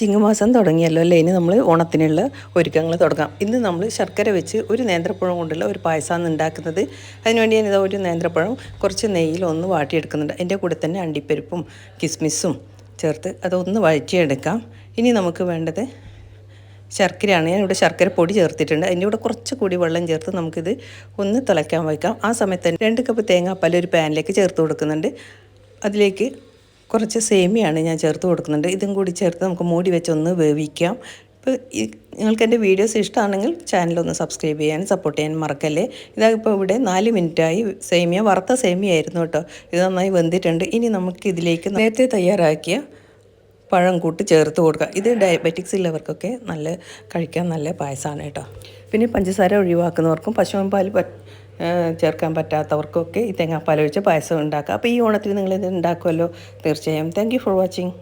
ചിങ്ങമാസം തുടങ്ങിയല്ലോ അല്ലേ? ഇനി നമ്മൾ ഓണത്തിനുള്ള ഒരുക്കങ്ങൾ തുടങ്ങാം. ഇന്ന് നമ്മൾ ശർക്കര വെച്ച് ഒരു നേന്ത്രപ്പഴം കൊണ്ടുള്ള ഒരു പായസമാണ് ഉണ്ടാക്കുന്നത്. അതിനുവേണ്ടി ഞാനിതാ ഒരു നേന്ത്രപ്പഴം കുറച്ച് നെയ്യിൽ ഒന്ന് വാട്ടിയെടുക്കുന്നുണ്ട്. അതിന്റെ കൂടെ തന്നെ അണ്ടിപ്പരിപ്പും കിസ്മിസും ചേർത്ത് അതൊന്ന് വഴറ്റിയെടുക്കാം. ഇനി നമുക്ക് വേണ്ടത് ശർക്കരയാണ്. ഞാനിവിടെ ശർക്കര പൊടി ചേർത്തിട്ടുണ്ട്. അതിന്റെ കൂടെ കുറച്ച് കൂടി വെള്ളം ചേർത്ത് നമുക്കിത് ഒന്ന് തിളയ്ക്കാൻ വയ്ക്കാം. ആ സമയത്ത് തന്നെ രണ്ട് കപ്പ് തേങ്ങാപ്പാൽ ഒരു പാനിലേക്ക് ചേർത്ത് കൊടുക്കുന്നുണ്ട്. അതിലേക്ക് കുറച്ച് സേമിയാണ് ഞാൻ ചേർത്ത് കൊടുക്കുന്നുണ്ട്. ഇതും കൂടി ചേർത്ത് നമുക്ക് മൂടി വെച്ച് ഒന്ന് വേവിക്കാം. ഇപ്പോൾ നിങ്ങൾക്ക് എന്റെ വീഡിയോസ് ഇഷ്ടമാണെങ്കിൽ ചാനലൊന്ന് സബ്സ്ക്രൈബ് ചെയ്യാൻ സപ്പോർട്ട് ചെയ്യാൻ മറക്കല്ലേ? ഇതാ ഇവിടെ നാല് മിനിറ്റായി സേമിയ വറുത്ത സേമിയ ആയിരുന്നു കേട്ടോ. ഇത് നന്നായി വെന്തിട്ടുണ്ട്. ഇനി നമുക്ക് ഇതിലേക്ക് നേരത്തെ തയ്യാറാക്കിയ പഴം കൂട്ട് ചേർത്ത് കൊടുക്കുക ഇത് ഡയബറ്റിക്സ് ഉള്ളവർക്കൊക്കെ നല്ല കഴിക്കാൻ നല്ല പായസമാണ് കേട്ടോ. പിന്നെ പഞ്ചസാര ഒഴിവാക്കുന്നവർക്കും പശുവിൻ പാൽ ചേർക്കാൻ പറ്റാത്തവർക്കൊക്കെ ഈ തേങ്ങാപ്പാൽ ഒഴിച്ച് പായസം ഉണ്ടാക്കാം. അപ്പോൾ ഈ ഓണത്തിന് നിങ്ങളിത് ഉണ്ടാക്കുമല്ലോ. തീർച്ചയായും. Thank for watching